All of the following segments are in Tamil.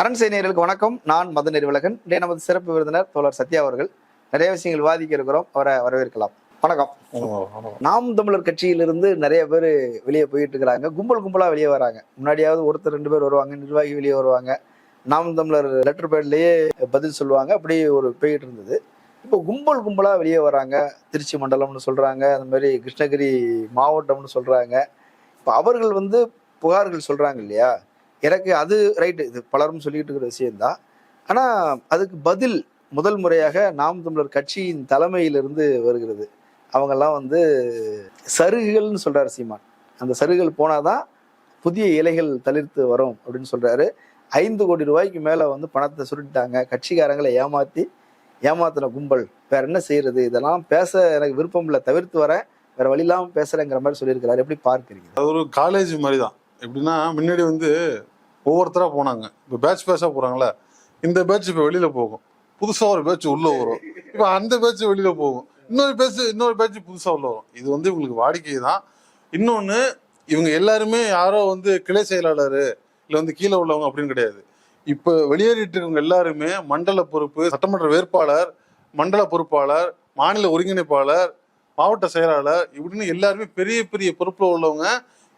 அரண் செய்தியர்களுக்கு வணக்கம். நான் மத நெறிவலகன் இன்றைய நமது சிறப்பு விருந்தினர் தோழர் சத்யா அவர்கள். நிறைய விஷயங்கள் விவாதிக்க இருக்கிறோம். அவரை வரவேற்கலாம். வணக்கம். நாம் தமிழர் கட்சியிலிருந்து நிறைய பேர் வெளியே போயிட்டு இருக்கிறாங்க. கும்பல் கும்பலா வெளியே வராங்க. முன்னாடியாவது ஒருத்தர் ரெண்டு பேர் வருவாங்க. நிர்வாகி வெளியே வருவாங்க. நாம் தமிழர் லெட்டர் பேட்லயே பதில் சொல்லுவாங்க. அப்படி ஒரு போயிட்டு இருந்தது. இப்போ கும்பல் கும்பலா வெளியே வராங்க. திருச்சி மண்டலம்னு சொல்றாங்க. அந்த மாதிரி கிருஷ்ணகிரி மாவட்டம்னு சொல்றாங்க. இப்போ அவர்கள் வந்து புகார்கள் சொல்றாங்க இல்லையா? எனக்கு அது ரைட்டு இது பலரும் சொல்லிக்கிட்டு இருக்கிற விஷயம்தான். ஆனால் அதுக்கு பதில் முதல் முறையாக நாம் தமிழர் கட்சியின் தலைமையிலிருந்து வருகிறது. அவங்கெல்லாம் வந்து சருகுகள்னு சொல்கிறார் சீமான். அந்த சருகுகள் போனாதான் புதிய இலைகள் தளிர்த்து வரும் அப்படின்னு சொல்கிறாரு ஐந்து கோடி ரூபாய்க்கு மேலே வந்து பணத்தை சுருட்டாங்க கட்சிக்காரங்களை ஏமாற்றி ஏமாத்தின கும்பல். வேற என்ன செய்யறது? இதெல்லாம் பேச எனக்கு விருப்பம் இல்லை. தவிர்த்து வரேன். வேற வழி இல்லாமல் பேசுறேங்கிற மாதிரி சொல்லியிருக்கிறாரு. எப்படி பார்க்குறீங்க? அது ஒரு காலேஜ் மாதிரி தான். எப்படின்னா முன்னாடி வந்து ஒவ்வொருத்தராக போனாங்க. இப்போ பேட்ச் பேட்சாக போகிறாங்களே இந்த பேட்ச் இப்போ வெளியில் போகும். புதுசாக ஒரு பேட்ச் உள்ளே வரும். இப்போ அந்த பேட்ச் வெளியில் போகும். இன்னொரு பேட்ச் இன்னொரு பேட்ச் புதுசாக உள்ள வரும். இது வந்து இவங்களுக்கு வாடிக்கை தான். இன்னொன்று இவங்க எல்லாருமே யாரோ வந்து கிளை செயலாளர் இல்லை வந்து கீழே உள்ளவங்க அப்படின்னு கிடையாது. இப்போ வெளியேறிட்டு இருக்கவங்க எல்லாருமே மண்டல பொறுப்பு சட்டமன்ற வேட்பாளர் மண்டல பொறுப்பாளர் மாநில ஒருங்கிணைப்பாளர் மாவட்ட செயலாளர் இப்படின்னு எல்லாருமே பெரிய பெரிய பொறுப்பில் உள்ளவங்க.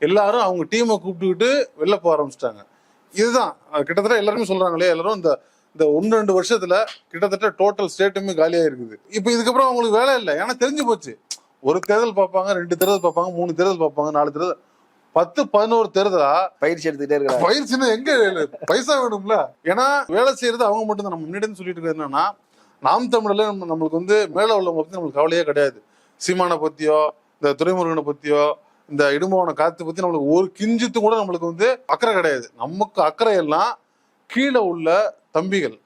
எல்லாரும் அவங்க டீமை கூப்பிட்டுக்கிட்டு வெளில போக ஆரம்பிச்சிட்டாங்க. இதுதான். கிட்டத்தட்ட எல்லாருமே சொல்றாங்களே எல்லாரும் இந்த இந்த ஒன்று ரெண்டு வருஷத்துல கிட்டத்தட்ட டோட்டல் ஸ்டேட்டுமே காலியா இருக்குது இப்போ இதுக்கப்புறம் அவங்களுக்கு வேலை இல்லை. ஏன்னா தெரிஞ்சு போச்சு. ஒரு தேர்தல் பார்ப்பாங்க ரெண்டு தேர்தல் பார்ப்பாங்க மூணு தேர்தல் பார்ப்பாங்க நாலு தேர்தல் பத்து பதினோரு தேர்தலா? பயிற்சி எடுத்துக்கிட்டே இருக்கிறாங்க. பயிற்சினா எங்க பைசா வேணும்ல? ஏன்னா வேலை செய்யறது அவங்க மட்டும் தான் நம்ம முன்னாடி சொல்லிட்டு இருக்கிறது என்னன்னா நாம் தமிழ்ல நம்ம நம்மளுக்கு வந்து மேல உள்ளவங்க பத்தி நம்மளுக்கு கவலையே கிடையாது. சீமானை பத்தியோ இந்த துரைமுருகனை பத்தியோ இந்த இடும்போன காத்து பத்தி நம்மளுக்கு ஒரு கிஞ்சித்து கூட நம்மளுக்கு வந்து அக்கறை கிடையாது. நமக்கு அக்கறை எல்லாம் கீழே உள்ள தம்பிகள்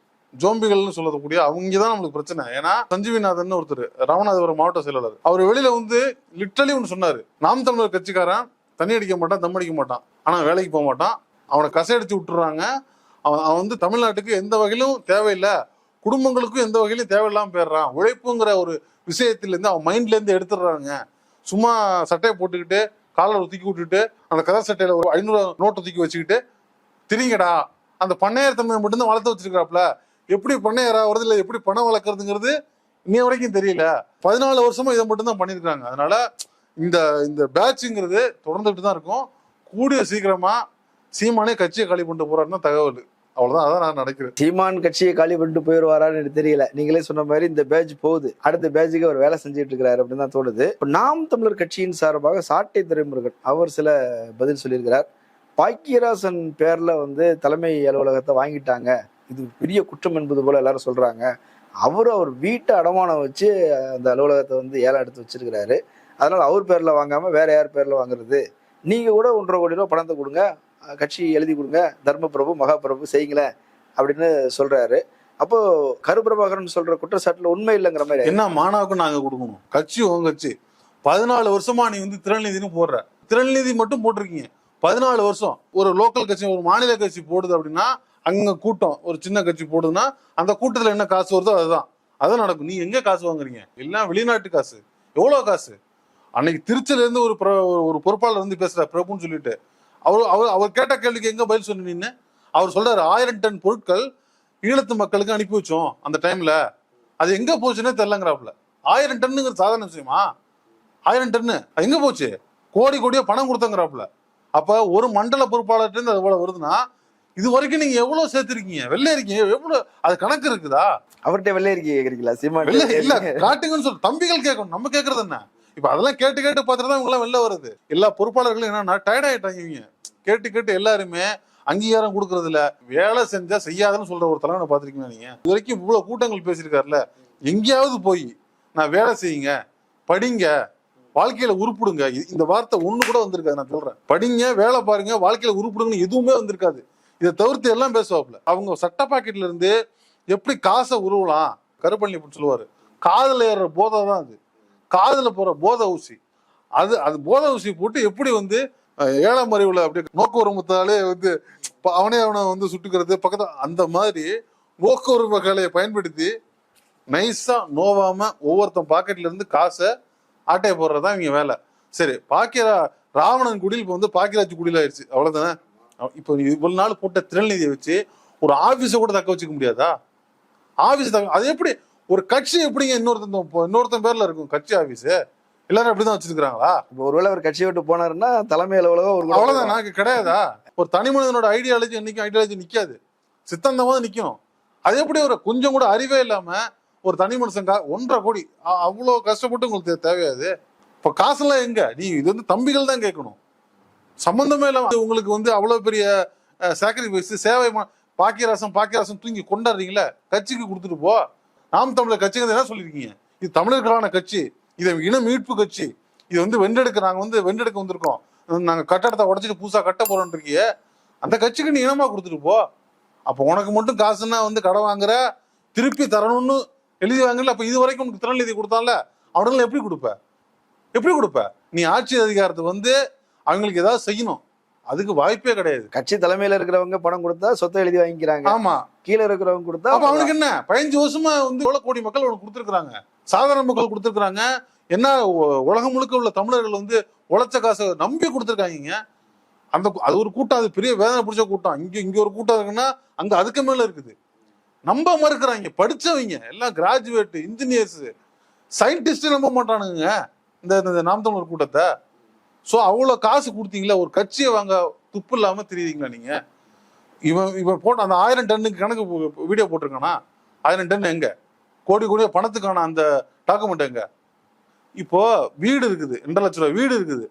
ஜோம்பிகள்னு சொல்லக்கூடிய அவங்க தான் நம்மளுக்கு பிரச்சனை. ஏன்னா சஞ்சீவிநாதன் ஒருத்தர் ராமநாதபுரம் மாவட்ட செயலாளர். அவர் வெளியில வந்து லிட்டலி ஒன்று சொன்னாரு. நாம் தமிழர் கட்சிக்காரன் தண்ணி அடிக்க மாட்டான் தம் அடிக்க மாட்டான். ஆனா வேலைக்கு போக மாட்டான். அவனை கசையடிச்சு விட்டுறாங்க. அவன் அவன் வந்து தமிழ்நாட்டுக்கு எந்த வகையிலும் தேவையில்லை. குடும்பங்களுக்கும் எந்த வகையிலும் தேவையில்லாமல் போயிடுறான். உழைப்புங்கிற ஒரு விஷயத்துல இருந்து அவன் மைண்ட்ல இருந்து எடுத்துடுறாங்க சும்மா சட்டையை போட்டுக்கிட்டு காலர் தூக்கி விட்டுட்டு அந்த கதை சட்டையில ஒரு ஐநூறு நோட்டை தூக்கி வச்சுக்கிட்டு திரிங்கடா அந்த பண்ணையர் தன்மையை மட்டும்தான் வளர்த்து வச்சிருக்காப்ல எப்படி பண்ணையர் வருது இல்லை எப்படி பணம் வளர்க்குறதுங்கிறது இன்னைய வரைக்கும் தெரியல. பதினாலு வருஷமா இதை மட்டும் தான் பண்ணியிருக்காங்க அதனால இந்த இந்த பேட்சுங்கிறது தொடர்ந்துட்டு தான் இருக்கும். கூடிய சீக்கிரமா சீமானே கட்சியை காலி பண்ணிட்டு போறாருன்னு தகவல். அவ்வளவுதான் அதான் நான் நினைக்கிறேன். சீமான் கட்சியை காலி பண்ணிட்டு போயிடுவாரான்னு எனக்கு தெரியல. நீங்களே சொன்ன மாதிரி இந்த பேட்ச் போகுது. அடுத்த பேட்சுக்கு அவர் வேலை செஞ்சுட்டு இருக்கிறாரு அப்படின்னு தான் தோணுது. நாம் தமிழர் கட்சியின் சார்பாக சாட்டை துறைமுருகன் அவர் சில பதில் சொல்லியிருக்கிறார். பாக்கியராசன் பேர்ல வந்து தலைமை அலுவலகத்தை வாங்கிட்டாங்க. இது பெரிய குற்றம் என்பது போல எல்லாரும் சொல்றாங்க. அவர் அவர் வீட்டை அடமானம் வச்சு அந்த அலுவலகத்தை வந்து ஏலம் எடுத்து வச்சிருக்கிறாரு. அதனால அவர் பேர்ல வாங்காம வேற யார் பேர்ல வாங்குறது? நீங்க கூட ஒன்றரை கோடி ரூபாய் பணத்தை கொடுங்க. கட்சி எழுதி கொடுங்க. தர்மபிரபு மகாபிரபு செய்யுங்களேன் அப்படின்னு சொல்றாரு. அப்போ கருபிரபாகரன் சொல்ற குற்றச்சாட்டுல உண்மை இல்லைங்கிற மாதிரி என்ன மாணாவுக்கும் நாங்க கொடுக்கணும்? கட்சி உங்க கட்சி. பதினாலு வருஷமா நீ வந்து திறன்நிதினு போடுற. திறன்நிதி மட்டும் போட்டிருக்கீங்க. பதினாலு வருஷம் ஒரு லோக்கல் கட்சி ஒரு மாநில கட்சி போடுது அப்படின்னா அங்க கூட்டம் ஒரு சின்ன கட்சி போடுதுன்னா அந்த கூட்டத்துல என்ன காசு வருதோ அதுதான். அதான் நடக்கும். நீ எங்க காசு வாங்குறீங்க? எல்லாம் வெளிநாட்டு காசு. எவ்வளவு காசு? அன்னைக்கு திருச்சியில இருந்து ஒரு பிர- ஒரு பொறுப்பாளர் வந்து பேசுற பிரபுன்னு சொல்லிட்டு. அவர் அவர் அவர் கேட்ட கேள்விக்கு எங்க பதில் சொன்ன நின்னு அவர் சொல்றாரு ஆயிரம் டன் பொருட்கள் ஈழத்து மக்களுக்கு அனுப்பி வச்சோம் அந்த டைம்ல அது எங்க போச்சுன்னே தெரியலங்கிறாப்புல. ஆயிரம் டன்னுங்கிற சாதாரண விஷயமா? ஆயிரம் டன்னு. அது எங்க போச்சு? கோடி கோடியா பணம் கொடுத்தங்கிறாப்புல. அப்ப ஒரு மண்டல பொறுப்பாளர்கிட்ட இருந்து அது எவ்வளவு வருதுன்னா இது வரைக்கும் நீங்க எவ்வளவு சேர்த்திருக்கீங்க? வெளில இருக்கீங்க. எவ்வளவு? அது கணக்கு இருக்குதா? அவர்கிட்ட வெள்ளை அறிக்கை கேக்குறீங்களா? வெளில இல்ல காட்டுங்கன்னு சொல்லு. தம்பிகள் கேட்கணும். நம்ம கேக்குறது என்ன? இப்ப அதெல்லாம் கேட்டு கேட்டு பார்த்துட்டு தான் இவங்க வெளில வருது. எல்லா பொறுப்பாளர்களும் என்னன்னா டயர்ட் ஆயிட்டாங்க இவங்க. கேட்டு கேட்டு எல்லாருமே அங்கீகாரம் கொடுக்கறது இல்ல வேலை செஞ்சா செய்யாதுன்னு சொல்ற ஒரு தலைவனை பாத்திருக்கீங்க நீங்க? இது வரைக்கும் இவ்வளவு கூட்டங்கள் பேசியிருக்காருல்ல எங்கேயாவது போய் நான் வேலை செய்யுங்க படிங்க வாழ்க்கையில உருப்பிடுங்க. இந்த வார்த்தை ஒண்ணு கூட வந்திருக்காது நான் சொல்றேன். படிங்க வேலை பாருங்க வாழ்க்கையில உருப்பிடுங்கன்னு எதுவுமே வந்திருக்காது. இதை தவிர்த்து எல்லாம் பேசுவாப்ல அவங்க சட்ட பாக்கெட்ல இருந்து எப்படி காசை உருவலாம் கருப்பள்ளி இப்படி சொல்லுவாரு. காதல் ஏறுற போதை தான் அது. காதில் போகிற போதை ஊசி. அது அது போத ஊசி போட்டு எப்படி வந்து ஏழாம் அறிவுல அப்படியே நோக்க உரிமத்தாலே வந்து அவனே அவனை வந்து சுட்டுக்கிறது பக்கத்தில் அந்த மாதிரி நோக்க உரிம கலையை பயன்படுத்தி நைஸாக நோவாம ஒவ்வொருத்தன் பாக்கெட்ல இருந்து காசை ஆட்டையை போடுறதுதான் இவங்க வேலை. சரி பாக்கியரா ராவணன் குடியில் இப்போ வந்து பாக்கியராஜ் குடியில் ஆயிடுச்சு. அவ்வளோதானே இப்போ இவ்வளோ இவ்வளவு நாள் போட்ட திறன்நிதியை வச்சு ஒரு ஆஃபீஸை கூட தக்க வச்சுக்க முடியாதா? ஆஃபீஸ் தக்க அது எப்படி ஒரு கட்சி எப்படிங்க இன்னொருத்தன் இன்னொருத்தன் பேர்ல இருக்கும்? கட்சி ஆபீஸ் எல்லாரும் அப்படிதான் வச்சிருக்காங்களா இப்போ ஒருவேளை அவர் கட்சியை விட்டு போனாருன்னா தலைமை அலுவலகம் ஒரு அவ்வளவுதான் எனக்கு கிடையாதா? ஒரு தனி மனிதனோட ஐடியாலஜி என்னைக்கும் ஐடியாலஜி நிக்காது. சித்தாந்தமா நிக்கும். அது எப்படி ஒரு கொஞ்சம் கூட அறிவே இல்லாம ஒரு தனி மனுஷன் கா- ஒன்றரை கோடி. அ- அவ்வளவு கஷ்டப்பட்டு உங்களுக்கு தேவையாது. இப்ப காசெல்லாம் எங்க? நீ இது வந்து தம்பிகள் தான் கேட்கணும். சம்பந்தமே இல்லாம உங்களுக்கு வந்து அவ்வளவு பெரிய சாக்ரிஃபைஸ் சேவை பாக்கியராசம் பாக்கியராசம் தூங்கி கொண்டாடுறீங்களே? கட்சிக்கு கொடுத்துட்டு போ. நாம் தமிழர் கட்சிங்க என்ன சொல்லியிருக்கீங்க? இது தமிழர்களான கட்சி. இது இன மீட்பு கட்சி. இது வந்து வென்றெடுக்க நாங்க வந்து வென்றெடுக்க வந்திருக்கோம். நாங்க கட்டடத்தை உடைச்சிட்டு புதுசா கட்ட போறோம் இருக்கியே அந்த கட்சிக்கு நீ இனமா கொடுத்துட்டு போ. அப்ப உனக்கு மட்டும் காசுன்னா வந்து கடன் வாங்குற திருப்பி தரணும்னு எழுதி வாங்கல அப்ப இது வரைக்கும் உனக்கு திறன் எழுதி கொடுத்தால அவனுங்களை எப்படி கொடுப்ப? எப்படி கொடுப்ப? நீ ஆட்சி அதிகாரத்தை வந்து அவங்களுக்கு ஏதாவது செய்யணும். அதுக்கு வாய்ப்பே கிடையாது. கட்சி தலைமையில இருக்கிறவங்க பணம் கொடுத்தா சொத்தை எழுதி வாங்கிக்கிறாங்க. ஆமா. கீழே இருக்கிறவங்க கொடுத்தா அப்ப அவனுக்கு என்ன? பதினஞ்சு வருஷமா வந்து எவ்வளவு கோடி மக்கள் அவனுக்கு கொடுத்துருக்காங்க சாதாரண மக்கள் கொடுத்துருக்காங்க என்ன உலகம் முழுக்க உள்ள தமிழர்கள் வந்து உழைச்ச காசை நம்பி கொடுத்துருக்காங்க. அந்த அது ஒரு கூட்டம் அது பெரிய வேதனை பிடிச்ச கூட்டம். இங்க இங்க ஒரு கூட்டம் இருக்குன்னா அங்க அதுக்கு மேல இருக்குது. நம்ப மறுக்கிறாங்க. படிச்சவங்க எல்லாம் கிராஜுவேட் இன்ஜினியர்ஸ் சயின்டிஸ்ட் நம்ப மாட்டானுங்க. இந்த இந்த நாம் தமிழர் கூட்டத்தை. சோ அவ்வளவு காசு கொடுத்தீங்களா? ஒரு கட்சியை வாங்க துப்பு இல்லாம தெரியுதுங்களா நீங்க? இவன் இவன் போட்ட அந்த ஆயிரம் டன்னுக்கு கணக்கு வீடியோ போட்டிருக்கானா? ஆயிரம் டன் எங்க? கோடி கோடியா பணத்துக்கான அந்த டாக்குமெண்ட் எங்க? இப்போ வீடு இருக்குது ரெண்டரை லட்ச ரூபாய் வீடு இருக்குது.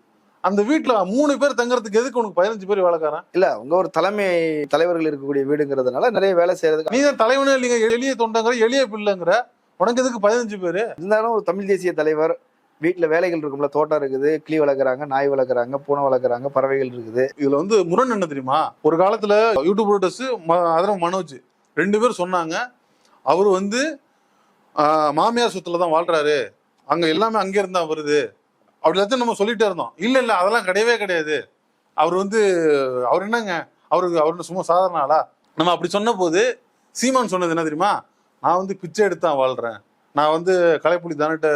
அந்த வீட்டுல மூணு பேர் தங்கறதுக்கு எதுக்கு உனக்கு பதினஞ்சு பேர் வேலைக்காரன்? இல்ல அவங்க ஒரு தலைமை தலைவர்கள் இருக்கக்கூடிய வீடுங்கிறதுனால நிறைய வேலை செய்யறதுக்கு நீ தான் தலைவனே இல்லைங்க எளிய தொண்டங்கிற எளிய பிள்ளைங்கிற. உனக்கு எதுக்கு பதினஞ்சு பேரு? இருந்தாலும் ஒரு தமிழ் தேசிய தலைவர் வீட்டில் வேலைகள் இருக்கும்ல தோட்டம் இருக்குது கிளி வளர்க்குறாங்க நாய் வளர்க்குறாங்க பூனை வளர்க்குறாங்க பறவைகள் இருக்குது. இதில் வந்து முரண் என்ன தெரியுமா? ஒரு காலத்தில் யூடியூப் ப்ரோட்டஸ் அதரம் மனோஜ் ரெண்டு பேரும் சொன்னாங்க. அவர் வந்து மாமியார் சொத்துல தான் வாழ்றாரு. அங்கே எல்லாமே அங்கே இருந்தா வருது. அப்படி எல்லாத்தையும் நம்ம சொல்லிட்டே இருந்தோம். இல்லை இல்லை அதெல்லாம் கிடையவே கிடையாது. அவர் வந்து அவர் என்னங்க? அவருக்கு அவர் சும்மா சாதாரண ஆளா? நம்ம அப்படி சொன்ன போது சீமான் சொன்னது என்ன தெரியுமா? நான் வந்து பிச்சை எடுத்து தான் வாழ்றேன். நான் வந்து கலைப்புலி தானிட்ட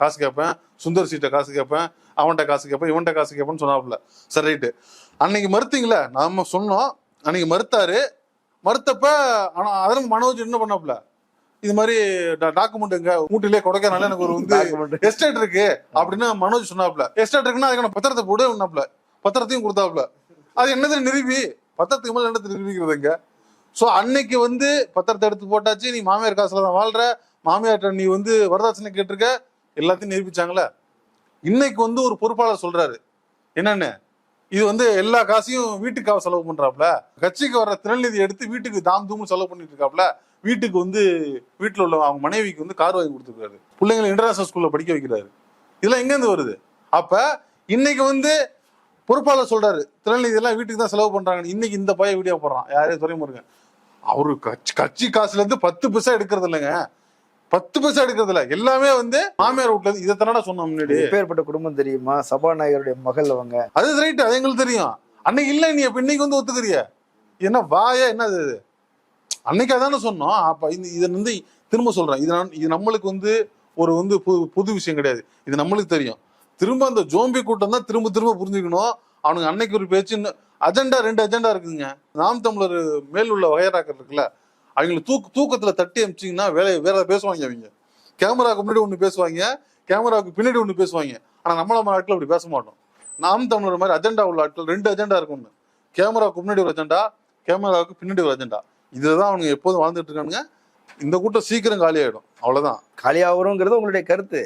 காசு கேட்பேன் சுந்தர் சீட்ட காசு கேட்பேன் அவன்கிட்ட காசு கேட்பேன் இவன்கிட்ட காசு கேட்பேன்னு சொன்னாப்புல. சரி ரைட்டு. அன்னைக்கு மறுத்தீங்களே? நாம சொன்னோம். அன்னைக்கு மறுத்தாரு. மறுத்தப்ப ஆனா அதற்கு மனோஜ் என்ன பண்ணாப்புல? இது மாதிரி டாக்குமெண்ட் எங்க ஊட்டிலே கொடைக்கானல எனக்கு ஒரு வந்து. எஸ்டேட் இருக்கு அப்படின்னு மனோஜ் சொன்னாப்புல. எஸ்டேட் இருக்குன்னா அதுக்கான பத்திரத்தை போடு உன்னாப்புல பத்திரத்தையும் கொடுத்தாப்புல. அது என்னது நிரூபி? பத்திரத்துக்கு மேல என்னது நிரூபிக்கிறதுங்க சோ அன்னைக்கு வந்து பத்திரத்தை எடுத்து போட்டாச்சு. நீ மாமியார் காசுல தான் வாழ்ற. மாமியார்ட்ட நீ வந்து வரதட்சணை கேட்டிருக்க? எல்லாத்தையும் நிரூபிச்சாங்களே. இன்னைக்கு வந்து ஒரு பொறுப்பாளர் சொல்றாரு. என்னன்னு? இது வந்து எல்லா காசையும் வீட்டுக்காக செலவு பண்றாப்ல கட்சிக்கு வர திறநிதி எடுத்து வீட்டுக்கு தாம் தூம் செலவு பண்ணிட்டு இருக்காப்ல வீட்டுக்கு வந்து வீட்டில் உள்ள அவங்க மனைவிக்கு வந்து கார் வாங்கி கொடுத்துருக்காரு. பிள்ளைங்களை இன்டர்நேஷனல் ஸ்கூல்ல படிக்க வைக்கிறாரு. இதெல்லாம் எங்கேருந்து வருது? அப்ப இன்னைக்கு வந்து பொறுப்பாளர் சொல்றாரு திறநிதி எல்லாம் வீட்டுக்கு தான் செலவு பண்றாங்க இன்னைக்கு இந்த பையன் வீடியோ போடுறான். யாரே? துறைமுருகன் அவரு கட்சி கட்சி காசுல இருந்து பத்து பைசா எடுக்கிறது இல்லைங்க. பத்து பைசா எடுக்கிறது இல்ல எல்லாமே வந்து மாமியார் வீட்டுல இதை தானடா சொன்னோம் முன்னாடி. எப்பேற்பட்ட குடும்பம் தெரியுமா? சபாநாயகருடைய மகள் அவங்க. அது ரைட் அது எங்களுக்கு தெரியும். அன்னைக்கு இல்ல நீ இப்ப இன்னைக்கு வந்து ஒத்துக்கிறிய? என்ன வாயா என்ன இது? அன்னைக்கு அதானே சொன்னோம். அப்ப இந்த இதை வந்து திரும்ப சொல்றேன். இது நம்மளுக்கு வந்து ஒரு வந்து புது புது விஷயம் கிடையாது. இது நம்மளுக்கு தெரியும். திரும்ப அந்த ஜோம்பி கூட்டம் தான் திரும்ப திரும்ப புரிஞ்சுக்கணும். அவனுக்கு அன்னைக்கு ஒரு பேச்சு அஜெண்டா ரெண்டு அஜெண்டா இருக்குங்க. நாம் தமிழர் மேல் உள்ள வகையராக்கள் இருக்குல்ல. அவங்களை தூக்கு தூக்கத்துல தட்டி அமிச்சிங்கன்னா வேலை வேற பேசுவாங்க அவங்க. கேமராவுக்கு முன்னாடி ஒன்று பேசுவாங்க கேமராவுக்கு பின்னாடி ஒன்று பேசுவாங்க. ஆனால் நம்மள நம்ம ஆட்கள் அப்படி பேச மாட்டோம். நாம் தமிழர் மாதிரி அஜெண்டா உள்ள ஆட்கள் ரெண்டு அஜெண்டா இருக்கும் கேமராவுக்கு முன்னாடி ஒரு அஜெண்டா கேமராவுக்கு பின்னாடி ஒரு அஜெண்டா இதுதான் அவனுங்க எப்போதும் வாழ்ந்துட்டு இருக்கானுங்க. இந்த கூட்டம் சீக்கிரம் காலி அவ்வளோதான் காலியாகிறோங்கிறது உங்களுடைய கருத்து.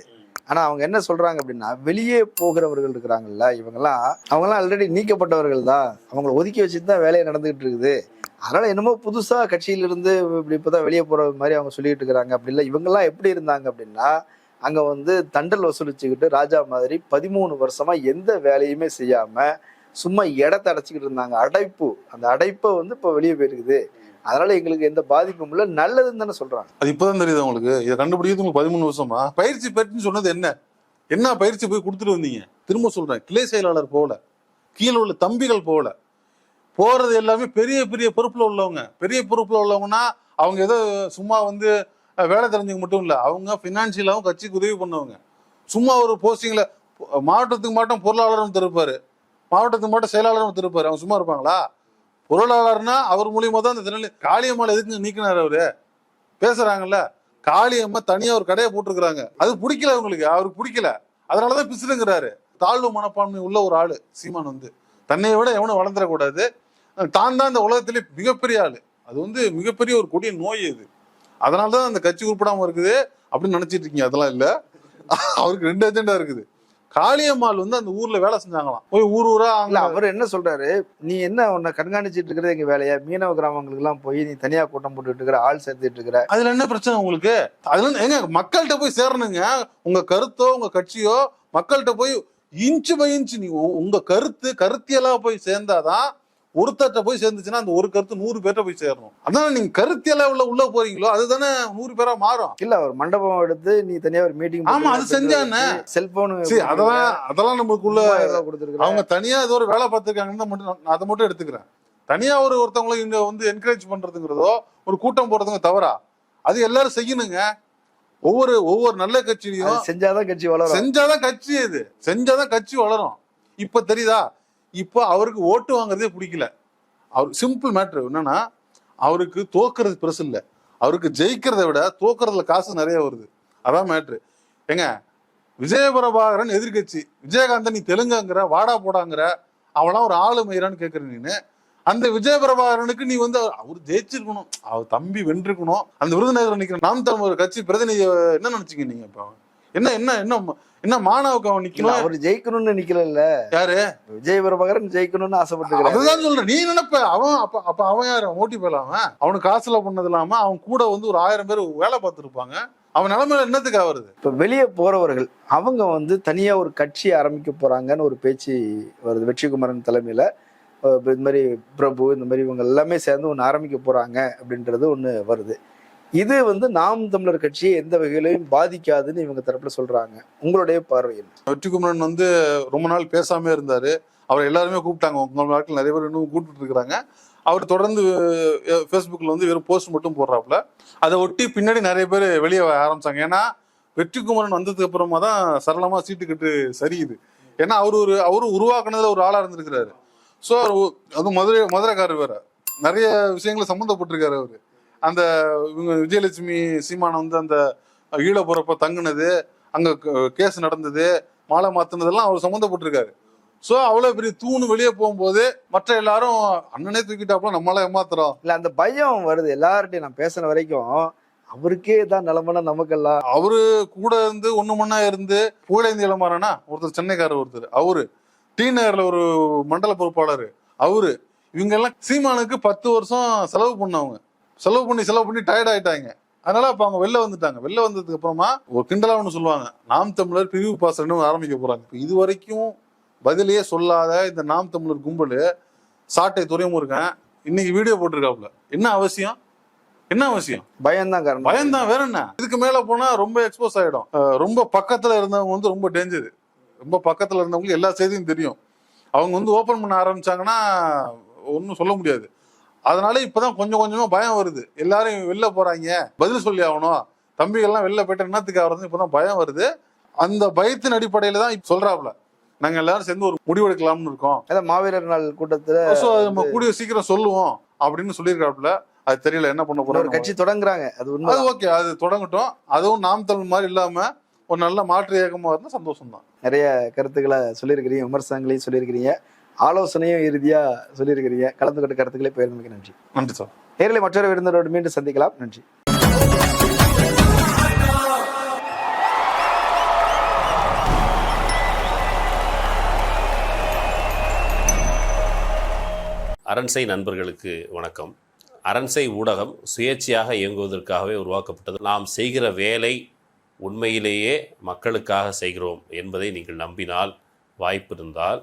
ஆனால் அவங்க என்ன சொல்கிறாங்க அப்படின்னா வெளியே போகிறவர்கள் இருக்கிறாங்கல்ல இவங்கெல்லாம் அவங்கெல்லாம் ஆல்ரெடி நீக்கப்பட்டவர்கள் தான் அவங்கள ஒதுக்கி வச்சுட்டு தான் வேலையை நடந்துகிட்டு இருக்குது. அதனால என்னமோ புதுசா கட்சியிலிருந்து இப்படி இப்பதான் வெளியே போற மாதிரி அவங்க சொல்லிட்டு இருக்கிறாங்க. அப்படி இல்லை. இவங்கெல்லாம் எப்படி இருந்தாங்க அப்படின்னா அங்க வந்து தண்டல் வசூலிச்சுக்கிட்டு ராஜா மாதிரி பதிமூணு வருஷமா எந்த வேலையுமே செய்யாம சும்மா இடத்த அடைச்சிக்கிட்டு இருந்தாங்க. அடைப்பு. அந்த அடைப்பை வந்து இப்போ வெளியே போயிருக்குது. அதனால எங்களுக்கு எந்த பாதிப்பும் இல்லை. நல்லதுன்னு தானே சொல்றாங்க. அது இப்போதான் தெரியுது உங்களுக்கு. இதை கண்டுபிடிக்கிறது உங்களுக்கு பதிமூணு வருஷமா? பயிற்சி பெற்றுன்னு சொன்னது என்ன? என்ன பயிற்சி போய் கொடுத்துட்டு வந்தீங்க? திரும்ப சொல்றேன். கிளை செயலாளர் போகல. கீழே உள்ள தம்பிகள் போகல. போகிறது எல்லாமே பெரிய பெரிய பொறுப்பில் உள்ளவங்க. பெரிய பொறுப்பில் உள்ளவங்கன்னா அவங்க ஏதோ சும்மா வந்து வேலை தெரிஞ்சவங்க மட்டும் இல்லை. அவங்க ஃபினான்ஷியலாகவும் கட்சிக்கு உதவி பண்ணவங்க. சும்மா ஒரு போஸ்டிங்கில் மாவட்டத்துக்கு மட்டும் பொருளாளரும் திருப்பார். மாவட்டத்துக்கு மட்டும் செயலாளரும் திருப்பார். அவங்க சும்மா இருப்பாங்களா? பொருளாளர்னா அவர் மூலியமாக தான் அந்த திருநெல்வேலி காளியம்மாவில் எதுக்கு நீக்கினார் அவர்? பேசுகிறாங்கல்ல காளியம்மா தனியாக ஒரு கடையை போட்டிருக்கிறாங்க. அது பிடிக்கல அவங்களுக்கு. அவருக்கு பிடிக்கல. அதனாலதான் பிசுறுங்கிறாரு. தாழ்வு மனப்பான்மை உள்ள ஒரு ஆள் சீமான் வந்து. தன்னை விட எவனும் வளர்ந்துடக்கூடாது. தான் தான் இந்த உலகத்திலே மிகப்பெரிய ஆளு. அது வந்து மிகப்பெரிய ஒரு கொடிய நோய் இது அதனாலதான் அந்த கட்சி உருப்படாம இருக்குது அப்படின்னு நினைச்சிட்டு இருக்கீங்க. அதெல்லாம் இல்ல. அவருக்கு ரெண்டு அஜெண்டா இருக்குது. காளியம்மாள் வந்து அந்த ஊர்ல வேலை செஞ்சாங்களாம். போய் ஊர் ஊரா இல்ல அவர் என்ன சொல்றாரு? நீ என்ன உன்னை கண்காணிச்சிட்டு இருக்கிறது எங்க வேலையா? மீனவ கிராமங்களுக்கு எல்லாம் போய் நீ தனியா கூட்டம் போட்டுட்டு இருக்கிற ஆள் சேர்த்துட்டு இருக்கிற. அதுல என்ன பிரச்சனை உங்களுக்கு? அதுல ஏங்க மக்கள்கிட்ட போய் சேரணுங்க. உங்க கருத்தோ உங்க கட்சியோ மக்கள்கிட்ட போய் இன்ச்சு பை இன்ச்சு நீ உங்க கருத்து கருத்தியலா போய் சேர்ந்தாதான் ஒருத்தர்ட்ட போய் சேர்ந்துச்சுன்னா அந்த ஒரு கருத்து நூறு பேர்ட்ட போய் சேரணும். அதான் நீங்க கருத்தியலா உள்ள உள்ள போறீங்களோ? அதுதானே நூறு பேரா மாறும். இல்ல ஒரு மண்டபம் எடுத்து நீ தனியா ஒரு மீட்டிங் ஆமா, அது செஞ்சானே. செல்போன் அதெல்லாம் அதெல்லாம் நமக்குள்ள கொடுத்துருக்க அவங்க தனியா ஏதோ ஒரு வேலை பார்த்துருக்காங்கன்னு மட்டும் நான் அதை மட்டும் எடுத்துக்கிறேன். தனியா ஒரு ஒருத்தவங்களை இங்க வந்து என்கரேஜ் பண்றதுங்கிறதோ ஒரு கூட்டம் போடுறதுங்க தவறா? அது எல்லாரும் செய்யணுங்க. ஒவ்வொரு ஒவ்வொரு நல்ல கட்சியிலையும் செஞ்சாதான் கட்சி வளரும். செஞ்சாதான் கட்சி இது. செஞ்சாதான் கட்சி வளரும். இப்ப தெரியுதா? இப்போ அவருக்கு ஓட்டு வாங்குறதே பிடிக்கல. அவர் சிம்பிள் மேட்ரு என்னன்னா அவருக்கு தோக்குறது பெருசு இல்லை. அவருக்கு ஜெயிக்கிறத விட தோக்குறதுல காசு நிறைய வருது. அதான் மேட்ரு ஏங்க விஜயபிரபாகரன் எதிர்க்கட்சி. விஜயகாந்தன் நீ தெலுங்குங்கிற வாடா போடாங்கிற அவெல்லாம் ஒரு ஆளு மயிரான்னு கேக்குற நீனு. அந்த விஜயபிரபாகரனுக்கு நீ வந்து அவர் ஜெயிச்சிருக்கணும். அவர் தம்பி வென்றிருக்கணும். அந்த விருதுநகர் நிற்கிற நாம் தமிழர் கட்சி பிரதிநிதி என்ன நினைச்சிங்க நீங்க இப்போ? என்ன என்ன என்ன என்ன மாணவுக்கு அவன் நிக்கணும் அவர் ஜெயிக்கணும்னு நிக்கல இல்ல யாரு? விஜய் பிரபாகரன் ஜெயிக்கணும்னு ஆசைப்பட்டுக்கிறாரு. அதுதான் சொல்றேன். நீ நினைப்ப அவன் அப்ப அப்ப அவன் யாரு? ஓட்டி போயிடலாம்? அவன் அவனுக்கு காசுல பண்ணது இல்லாம அவன் கூட வந்து ஒரு ஆயிரம் பேர் வேலை பார்த்துருப்பாங்க. அவன் நிலைமையில என்னத்துக்கு ஆவறது? இப்ப வெளியே போறவர்கள் அவங்க வந்து தனியா ஒரு கட்சி ஆரம்பிக்க போறாங்கன்னு ஒரு பேச்சு வருது. வெற்றிக்குமரன் தலைமையில இந்த மாதிரி பிரபு இந்த மாதிரி இவங்க எல்லாமே சேர்ந்து ஒன்று ஆரம்பிக்க போறாங்க அப்படின்றது ஒண்ணு வருது. இது வந்து நாம் தமிழர் கட்சியை எந்த வகையிலையும் பாதிக்காதுன்னு இவங்க தரப்புல சொல்றாங்க. உங்களுடைய பார்வை வெற்றிக்குமரன் வந்து ரொம்ப நாள் பேசாம இருந்தாரு. அவர் எல்லாருமே கூப்பிட்டாங்க. உங்க நாட்கள் நிறைய பேர் இன்னும் கூப்பிட்டு இருக்கிறாங்க அவர் தொடர்ந்து ஃபேஸ்புக்கில் வந்து வெறும் போஸ்ட் மட்டும் போடுறாப்புல. அதை ஒட்டி பின்னாடி நிறைய பேர் வெளியே ஆரம்பிச்சாங்க. ஏன்னா வெற்றிக்குமரன் வந்ததுக்கு அப்புறமா தான் சரளமாக சீட்டு கட்டு சரியுது. ஏன்னா அவர் ஒரு அவரும் உருவாக்குனதுல ஒரு ஆளாக இருந்திருக்கிறாரு. ஸோ அது மதுரை மதுரைக்காரர் வேற. நிறைய விஷயங்களை சம்மந்தப்பட்டிருக்காரு அவர். அந்த இவங்க விஜயலட்சுமி சீமானை வந்து அந்த ஈழ போறப்ப தங்குனது அங்க கேஸ் நடந்தது மாலை மாத்துனதெல்லாம் அவர் சம்மந்தப்பட்டிருக்காரு. ஸோ அவ்வளோ பெரிய தூணு வெளியே போகும்போது மற்ற எல்லாரும் அண்ணனே தூக்கிட்டாப்புல நம்மளால ஏமாத்துறோம். இல்ல அந்த பயம் வருது. எல்லார்ட்டையும் நான் பேசின வரைக்கும் அவருக்கே தான் நிலமனா நமக்கெல்லாம். அவரு கூட இருந்து ஒண்ணு மண்ணா இருந்து புகழேந்தி இளமாறனா ஒருத்தர் சென்னைக்காரர் ஒருத்தர். அவரு. டி நகர்ல ஒரு மண்டல பொறுப்பாளர். அவரு. இவங்க எல்லாம் சீமானுக்கு பத்து வருஷம் செலவு பண்ணவங்க. செலவு பண்ணி செலவு பண்ணி டயர்ட் ஆயிட்டாங்க. அதனால அப்ப அவங்க வெளில வந்துட்டாங்க. வெளில வந்ததுக்கு அப்புறமா ஒரு கிண்டலா ஒண்ணு சொல்லுவாங்க. நாம் தமிழர் பிரிவு பாசனம் ஆரம்பிக்க போறாங்க. இப்ப இது வரைக்கும் பதிலே சொல்லாத இந்த நாம் தமிழர் கும்பல் சாட்டை துறைமுருகன் இன்னைக்கு வீடியோ போட்டிருக்காப்புல. என்ன அவசியம்? என்ன அவசியம்? பயம் தான் காரணம். பயம்தான். வேற என்ன? இதுக்கு மேல போனா ரொம்ப எக்ஸ்போஸ் ஆயிடும். ரொம்ப பக்கத்துல இருந்தவங்க வந்து ரொம்ப டேஞ்சர் ரொம்ப பக்கத்துல இருந்தவங்களுக்கு எல்லா செய்தியும் தெரியும். அவங்க வந்து ஓபன் பண்ண ஆரம்பிச்சாங்கன்னா ஒன்றும் சொல்ல முடியாது. அதனால இப்பதான் கொஞ்சம் கொஞ்சமா பயம் வருது. எல்லாரும் வெளில போறாங்க. பதில் சொல்லி ஆகணும். தம்பிகள்லாம் வெளில போயிட்டு என்னத்துக்கு ஆகிறது இப்பதான் பயம் வருது. அந்த பயத்தின் அடிப்படையில தான் இப்ப சொல்றாப்ல நாங்க எல்லாரும் சேர்ந்து ஒரு முடிவெடுக்கலாம்னு இருக்கோம். அதான் மாவீரர் நாள் கூட்டத்துல ஸோ நம்ம கூடிய சீக்கிரம் சொல்லுவோம் அப்படின்னு சொல்லியிருக்காப்புல. அது தெரியல என்ன பண்ண ஒரு போறோம் கட்சி தொடங்குறாங்க. அது உண்மை அது ஓகே அது தொடங்கட்டும். அதுவும் நாம் தமிழ் மாதிரி இல்லாம ஒரு நல்ல மாற்று இயக்கமா இருந்தா சந்தோஷம் தான் நிறைய கருத்துக்களை சொல்லியிருக்கிறீங்க விமர்சனங்களையும் சொல்லியிருக்கிறீங்க. ஆலோசனையும் இறுதியா சொல்லியிருக்கிறீங்க. கலந்துக்கிட்ட கருத்துக்களை பெயர்களுக்கு நன்றி. நன்றி சார். நேர்களை மற்றொரு விருந்தரோடு மீண்டும் சந்திக்கலாம். நன்றி. அரண்சை நண்பர்களுக்கு வணக்கம். அரண்சை ஊடகம் சுயேட்சையாக இயங்குவதற்காகவே உருவாக்கப்பட்டது. நாம் செய்கிற வேலை உண்மையிலேயே மக்களுக்காக செய்கிறோம் என்பதை நீங்கள் நம்பினால் வாய்ப்பு இருந்தால்